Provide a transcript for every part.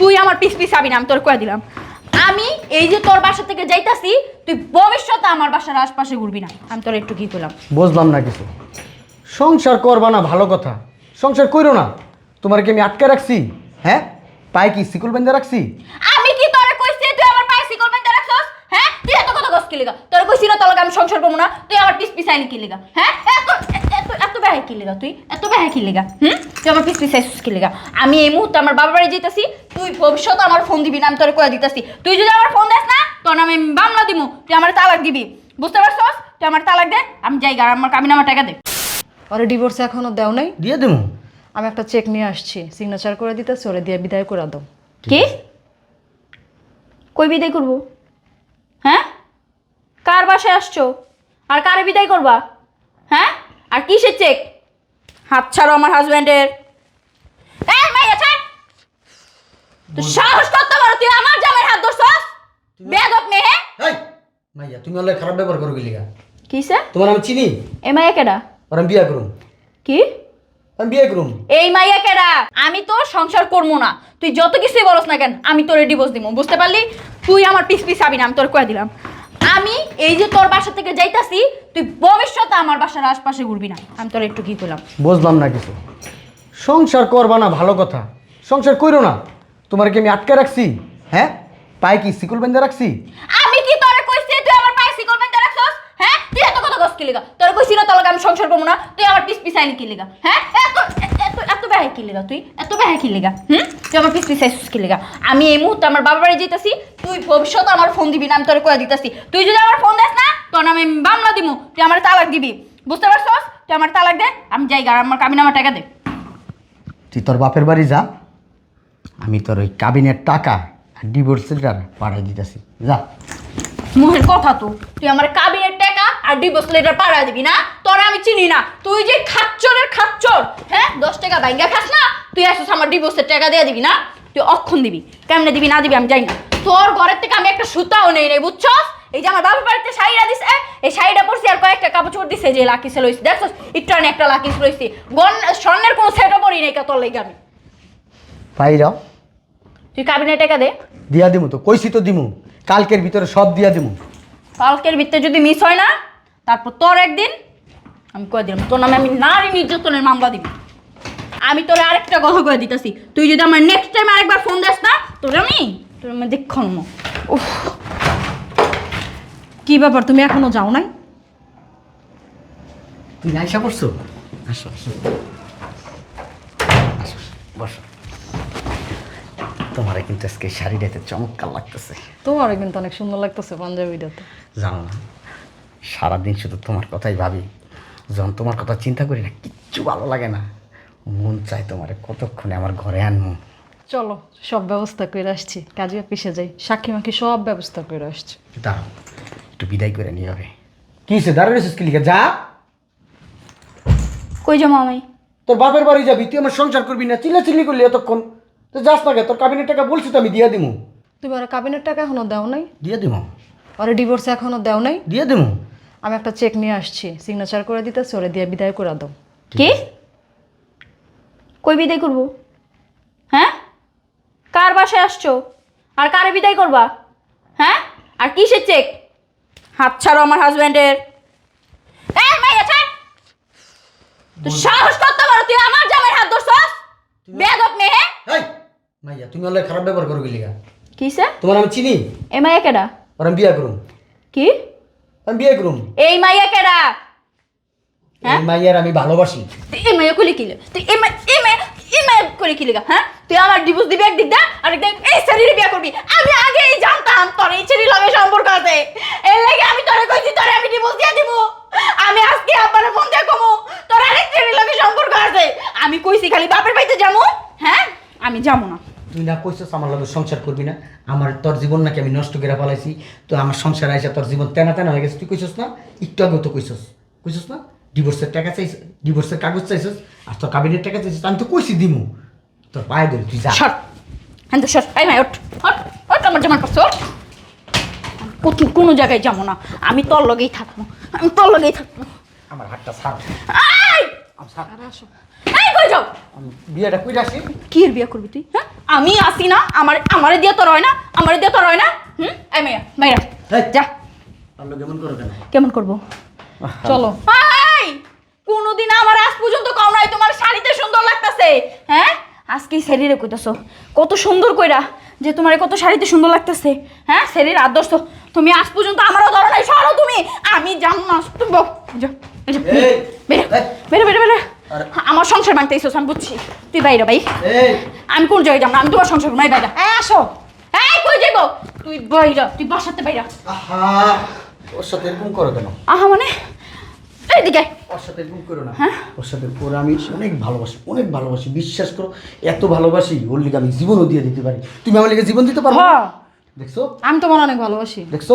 তুই আমার piece piece আবি না আমি তোর কয়ে দিলাম। আমি এই যে তোর বাসা থেকে যাইতাছি তুই ভবিষ্যতে আমার বাসার আশপাশে ঘুরবি না। আমি তোর একটু কি করলাম বুঝলাম না কিছু। সংসার করবা না ভালো কথা। সংসার কইরো না। তোমার কি আমি আটকে রাখছি? হ্যাঁ? পায়ে কি সিকুল বেঁধে রাখছি? আমি কি তোরে কইছি তুই আমার পায়ে সিকল বেঁধে রাখছস? হ্যাঁ? তুই এত কথা কস কি লিগা? তোরে কইছি না তোর লগে আমি সংসার করব না। তুই আমার পিস পিস আইনি কি লিগা? হ্যাঁ? এত এত এত বেহাই কি লিগা তুই? এত বেহাই কি লিগা? হুম? তুই আমার পিস পিস আইছিস কি লিগা? আমি এই মুহূর্তে আমার বাবার বাড়ি যেতেছি তুই ভবিষ্যতে আমার ফোন দিবি না আমি তোরে কয়ে দিতেছি। তুই যদি আমার ফোন দেস না তোর নামে আমি বাংলা দিমু তুই আমার তালাক দিবি। বুঝতে পারছস? তুই আমার তালাক দে আমি যাই গা আমার কামিন আমার টাকা দে। ওরে ডিভোর্স এখনও দেও নাই? দিয়ে দেবো আমি একটা চেক নিয়ে আসছি সিগনেচার করে দিতেছি ওরে দিয়ে বিদায় করে দাও। কি? কই বিদায় করব? হ্যাঁ? কার বাসায় আসছো? আর কারে বিদায় করবা? হ্যাঁ? আর কিসের চেক হাত ছাড়ো আমার হাজব্যান্ডের এই মাইয়া ছাড় সাহস তুই আমার জামাই হাত ধরছস? মেয়ে এই মাইয়া তুমি খারাপ ব্যবহার করো গেলিগা। কিসে? তোমার আমি চিনি? এ মাইয়া কেডা? আর আমি বিয়া করুম। কি? আমি বিয়ে করুম। এই মাইয়া কেডা? আমি তো সংসার করব না। তুই যত কিছুই বলস না কেন আমি তোর ডিভোর্স দিব বুঝতে পারলি? তুই আমার পিস পিস আবি না আমি তোর কয়ে দিলাম। আমি এই যে তোর বাসা থেকে যাইতাছি তুই ভবিষ্যতে আমার বাসার আশপাশে ঘুরবি না। আমি তোর একটু কি করলাম বুঝলাম না কিছু। সংসার করবা না ভালো কথা। সংসার করো না। তোমার কি আমি আটকে রাখছি? হ্যাঁ? পায়ে কি সিকুল বেঁধে রাখছি? আমি কি তোরে কইছি তুই আমার পায়ে সিকল বেঁধে রাখছস? হ্যাঁ? তুই এত কথা কস কি লিগা? তোরে কইছি না তোর আমি সংসার করব না। তুই আমার পিস পিস আইনি কি লিগা? হ্যাঁ? এত এত এত বেহাই কি লিগা তুই? এত বেহাই কি লিগা? হুম? তুই আমার পিস পিস আইছিস কি লিগা? আমি এই মুহূর্তে আমার বাবার বাড়ি যেতেছি তুই ভবিষ্যতে আমার ফোন দিবি না আমি তোরে কয়ে দিতেছি। তুই যদি আমার ফোন দেস না তোর নামে আমি বাংলা দিমু। তুই আমার তালাক দিবি। বুঝতে পারছস? তুই আমার তালাক দে আমি যাই গা আমার কামিন আমার টাকা দে। তুই তোর বাপের বাড়ি যা। আমি তোর ওই কাবিনের টাকা আর ডিভোর্স লেটার পাঠাই দিতেছি। যা। মুহের কথা তো তুই আমার কাবিনের টাকা আর ডিভোর্স লেটার পাড়া দিবি না? তোরা আমি চিনি না। তুই যে খাচ্চরের খাচ্চর হ্যাঁ? দশ টাকা বাইঙ্গা খাস না তুই আসিস আমার ডিভোর্সের টাকা দিয়ে দিবি না? তুই অক্ষণ দিবি কেমনে দিবি না দিবি আমি জানি না। তোর ঘরের থেকে আমি একটা সুতাও নেই রে বুঝছস? এই যে আমার বাবার বাড়িতে শাড়িটা দিছে এই শাড়িটা পরছি আর কয়েকটা কাপড় চোপড় দিছে যে লাকি সেল হয়েছে দেখছস? একটু একটা লাকি সেল হয়েছে গন স্বর্ণের কোনো সেটও পরি নেই তোর লেগে আমি। পাইরাও তুই কাবিনের টাকা দে। দিয়া দিমু তো কইছি তো দিমু। কালকের ভিতরে সব দিয়া দিমু। কালকের ভিতরে যদি মিস হয় না তারপর তোর একদিন আমি কয়ে দিলাম তোর নামে আমি নারী নির্যাতনের মামলা দিবি। আমি তোর আরেকটা কথা কয়ে দিতেছি তুই যদি আমার নেক্সট টাইম আরেকবার ফোন দেস না তোর আমি তোর আমি দেখুন উফ কি ব্যাপার তুমি এখনও যাও নাই? তুই পড়ছো? আসো। আসো আসো, বসো। তোমার কিন্তু আজকে শাড়িটাতে চমৎকার লাগতেছে। তোমারও কিন্তু অনেক সুন্দর লাগতেছে পাঞ্জাবিটাতে। জানো না সারাদিন শুধু তোমার কথাই ভাবি। যখন তোমার কথা চিন্তা করি না কিচ্ছু ভালো লাগে না। মন চায় তোমার কতক্ষণে আমার ঘরে আনব চলো সব ব্যবস্থা করে আসছি। কাজে পিসে যাই। সাক্ষী মাখি সব ব্যবস্থা করে আসছি। দাঁড়াও একটু বিদায় করে নিয়ে হবে কি সে দাঁড়িয়ে রেছিস কি লিখে যা। কই যাব আমি? তোর বাপের বাড়ি যাবি? তুই আমার সংসার করবি না? চিল্লা চিল্লি করলি এতক্ষণ। তো যাস না গে তোর কাবিনের টাকা বলছি তো আমি দিয়ে দিমু। তুমি ওরা কাবিনের টাকা এখনও দেও নাই? দিয়ে দিমু। ওরে ডিভোর্স এখনও দেও নাই? দিয়ে দিমু। আমি একটা চেক নিয়ে আসছি সিগনেচার করে দিতে সরে দিয়ে বিদায় করে দাও। কি? কই বিদায় করব? হ্যাঁ? কার বাসায় আসছো? আর কারে বিদায় করবা? হ্যাঁ? আর কিসের চেক হাত ছাড়ো আমার হাজব্যান্ডের সাহস করতে পারো তুই আমার জামাই হাত ধরছস? বেদক মেয়ে এই! মাইয়া তুমি খারাপ ব্যবহার করো গেলিগা। কিসে তোমার আমি চিনি? এ মাইয়া কেডা? আর আমি বিয়া করুম। কি? আমি বিয়ে করুম। এই মাইয়া কেডা? হ্যাঁ? এই মাইয়ার আমি ভালোবাসি। তুই এই মাইয়া কইলে কিলে তুই এই মাইয়া এই মাইয়া এই মাইয়া করে কি হ্যাঁ? তুই আমার ডিভোর্স দিবি একদিক দা দিক এই ছেলের বিয়ে করবি। আমি আগেই জানতাম তোর এই ছেলের লগে সম্পর্ক আছে। এর লাগে আমি তোরে কইছি তোরে আমি ডিভোর্স দিয়ে দিব আমি আজকে আব্বারে ফোন দিয়ে কমু তোর আরেক ছেলের লগে সম্পর্ক আছে। আমি কইছি খালি বাপের বাড়িতে যাব হ্যাঁ? আমি যাব না। তুই না কইছস আমার লগে সংসার করবি না? আমার তোর জীবন নাকি আমি নষ্ট করে ফেলাইছি। তো আমার সংসার আইসা তোর জীবন তেনা তেনা হয়ে গেছে। তুই কইছস না? একটু আগেও তো কইছস। কইছস না? ডিভোর্সের টাকা চাইছ ডিভোর্সের কাগজ চাইছস আর তোর কাবিনের টাকা চাইছস আমি তো কইছি দিমু। তোর পায়ে ধরে তুই যা। সর। হ্যাঁ সর। এই মাই ওঠ। ওঠ। ওঠ আমার জামার কাছে ওঠ। কোনো জায়গায় যাব না। আমি তোর লগেই থাকব। আমি তোর লগেই থাকব। আমার হাতটা ছাড়। এই! কই যাও? আমি বিয়েটা কইরা আসি। কি বিয়ে করবি তুই হ্যাঁ? আমি আসি না আমার আমারে দিয়ে তোর হয় না আমারে দিয়ে তোর হয় না। হুম? এই মেয়া মেয়া এই। যা। আল্লাহ কেমন করো কেন কেমন করব? চলো। এই! কোনোদিন আমার আজ পর্যন্ত কম নাই তোমার শাড়িতে সুন্দর লাগতেছে। হ্যাঁ? আজকে শরীরে কইতাছো। কত সুন্দর কইরা যে তোমার কত শাড়িতে সুন্দর লাগতেছে। হ্যাঁ? শরীর আদর্শ। তুমি আজ পর্যন্ত আমারও ধরো নাই সরো তুমি। আমি জান না তুমি বেরো বেরো বেরো বেরো। আমার সংসার ভাঙতে এসেছ আমি বুঝছি। তুই বাইরে ভাই। আমি কোন জায়গায় যাব আমি তোমার সংসার নাই বাইরে। এই আসো। এই কই যাইব? তুই বাইরা তুই বাসাতে বাইরা। আহা ওর সাথে এরকম করো কেন? আহা মানে? এইদিকে ওর সাথে এরকম করো না। হ্যাঁ? ওর সাথে ওর আমি অনেক ভালোবাসি অনেক ভালোবাসি। বিশ্বাস করো এত ভালোবাসি ওর লিগে আমি জীবনও দিয়ে দিতে পারি। তুমি আমার লিগে জীবন দিতে পারো হ্যাঁ। দেখছ? আমি তোমার অনেক ভালোবাসি। দেখছ?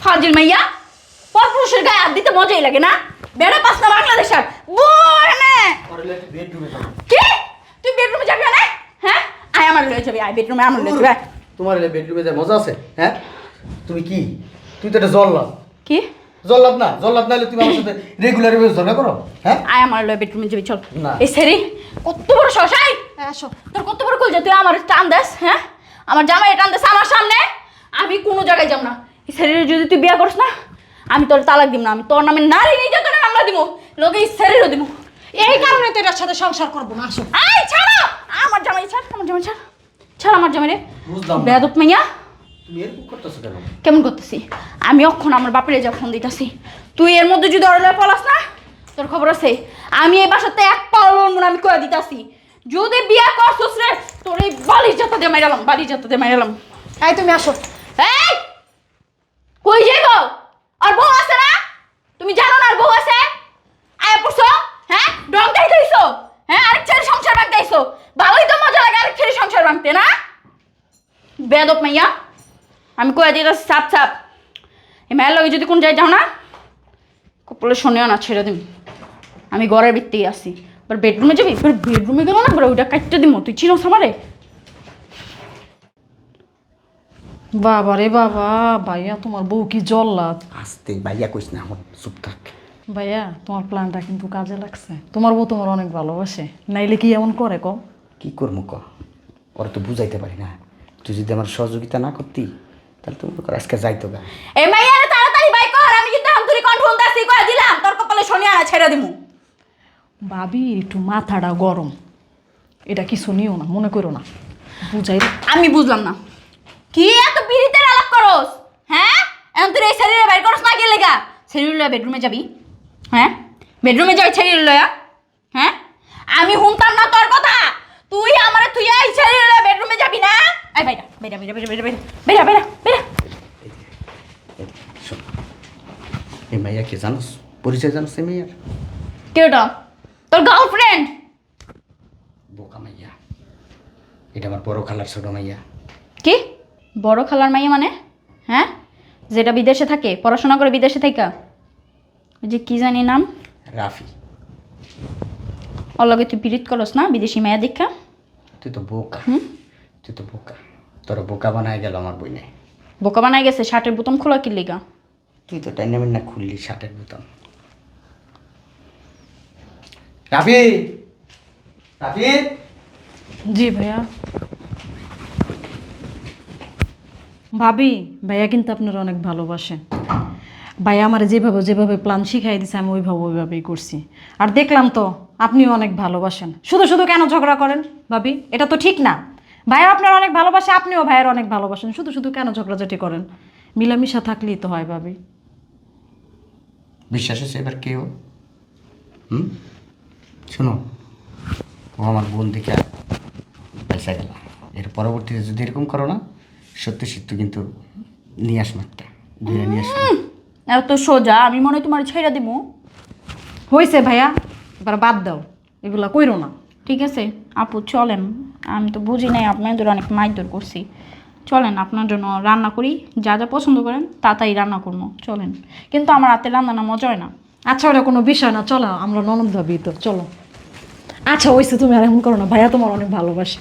ফাজিল মাইয়া পরপুরুষের গায়ে হাত দিতে মজাই লাগে না? বেড়া পাস না বাংলাদেশের বোনে বেডরুমে যাব কি? তুই বেডরুমে যাবি না হ্যাঁ? আয় আমার লয়ে যাবি আয় বেডরুমে আমার লয়ে যাবি আয়। তোমার বেডরুমে যায় মজা আছে হ্যাঁ? তুমি কি? তুই তো এটা জল্লাদ। কি? জল্লাদ না জল্লাদ না হলে তুমি আমার সাথে রেগুলার ঝগড়া করো হ্যাঁ? আয় আমার লয়ে বেডরুমে যাবি চল। না। এই সেরি কত বড় শশাই আসো। তোর কত বড় তুই আমার টান দেস হ্যাঁ? আমার জামাই টান দেস আমার সামনে। আমি কোনো জায়গায় যাব না। এই শরীরে যদি তুই বিয়া করিস না আমি তোর তালাক দিব না আমি তোর নামে নারী নির্যাতনের মামলা দিব লোকে এই শরীরও দিব এই কারণে তো এটার সাথে সংসার করব না আসো। আই ছাড়ো! আমার জামাই ছাড় আমার জামাই ছাড়। ছাড় আমার জামাই রে। বুঝলাম বেয়াদব মাইয়া। তুমি এরকম করতেছো কেন? কেমন করতেছি? আমি অক্ষণ আমার বাপের যা ফোন দিতেছি। তুই এর মধ্যে যদি অরলে পলাস না তোর খবর আছে? আমি এই বাসাতে এক পাও লড়বো না আমি কয়ে দিতাছি। যদি বিয়া করছিস রে তোর এই বালিশ যাতা দিয়ে মাইরালাম বালিশ যাতা দিয়ে মাইরালাম এই তুমি আসো। এই! কই যাইব আর বউ আছে না? তুমি জানো না আর বউ আছে? আয়া পড়ছো? হ্যাঁ আরেক ছেলে সংসার ভালোই তো মজা লাগে আরেক ছেলে সংসার ভাঙতে, না? বেদক মাইয়া। আমি কয়ে দিতেছি সাপ সাপ এই মায়ের লগে যদি কোন যাও না না, ছেড়ে দিম। আমি ঘরের ভিত্তি আসি এবার বেডরুমে যাবি? এবার বেডরুমে গেল না, এবার ওইটা কাটতে দিব তুই চিনোস আমারে? বাবা রে বাবা, ভাইয়া তোমার বউ কি জল্লাদ? আস্তে, ভাইয়া কইস না আমার চুপ থাক। ভাইয়া তোমার প্ল্যানটা কিন্তু কাজে লাগছে। তোমার বউ তোমার অনেক ভালোবাসে। নাইলে কি এমন করে কও? কি করব ক ওরা তো বুঝাইতে পারি না। তুই যদি আমার সহযোগিতা না করতি তাহলে তুমি কর আজকে যাইতো গা। এই মাইয়ারে তাড়াতাড়ি বাই কর আমি কিন্তু হামতুরি কন্ট্রোল দাসি কয়ে দিলাম তোর কপালে শনি আনা ছেড়ে দিমু। ভাবি একটু মাথাটা গরম। এটা কিছু নিও না মনে করো না। বুঝাই আমি বুঝলাম না। কি এত পিড়িতের আলাপ করস? হ্যাঁ? এখন তুই এই শরীরে বাইর করস না গেলে গা শরীর লয়া বেডরুমে যাবি? হ্যাঁ? বেডরুমে যাবি শরীর লয়া। হ্যাঁ? আমি শুনতাম না তোর কথা? তুই আমার তুই এই শরীর লয়া বেডরুমে যাবি না? বাইরা বাইরা বাইরা বাইরা বাইরা এই, মাইয়া কে জানোস? পরিচয় জানোস এই মাইয়ার? কে ওটা তোর গার্লফ্রেন্ড বোকা মাইয়া। এটা আমার বড় খালার ছোট মাইয়া। কি? বড় খালার মাইয়া মানে? হ্যাঁ? যেটা বিদেশে থাকে পড়াশোনা করে বিদেশে থাকা ওই যে কি জানি নাম? রাফি। ওর লগে তুই পিরিত করস না বিদেশি মায়া দীক্ষা তুই তো বোকা। তুই তো বোকা। তোর বোকা বানায় গেল আমার বই নেই বোকা বানাই গেছে শার্টের বোতাম খোলা কি লিগা? তুই তো টাইনামেন্ট না খুললি শার্টের বোতাম। রাফি! রাফি! জি ভাইয়া। ভাবি ভাইয়া কিন্তু আপনার অনেক ভালোবাসে ভাইয়া আমার যেভাবে যেভাবে প্ল্যান শিখাই দিছে আমি ওইভাবে ওইভাবেই করছি। আর দেখলাম তো আপনিও অনেক ভালোবাসেন। শুধু শুধু কেন ঝগড়া করেন ভাবি? এটা তো ঠিক না। ভাইয়া আপনার অনেক ভালোবাসে আপনিও ভাইয়ের অনেক ভালোবাসেন। শুধু শুধু কেন ঝগড়াঝাটি করেন? মিলামিশা থাকলেই তো হয় ভাবি। বিশ্বাস হচ্ছে এবার কেউ? হুম? শোনো ও আমার বোন দেখে পয়সা গেল এর পরবর্তীতে যদি এরকম করো না সত্যি সত্য কিন্তু নিয়ে আসব একটা ধুয়ে নিয়ে আসব এত সোজা আমি মনে হয় তোমার ছেড়ে দিমু। হয়েছে ভাইয়া এবার বাদ দাও এগুলা কইরো না। ঠিক আছে আপু চলেন। আমি তো বুঝি নাই আপনাদের অনেক মাইদর করছি। চলেন আপনার জন্য রান্না করি যা যা পছন্দ করেন তা তাই রান্না করব। চলেন। কিন্তু আমার হাতে রান্না না মজা হয় না। আচ্ছা ওটা কোনো বিষয় না চলো আমরা ননদ ভাবি তো চলো। আচ্ছা ওইসে তুমি আর এমন করো না ভাইয়া তোমার অনেক ভালোবাসে।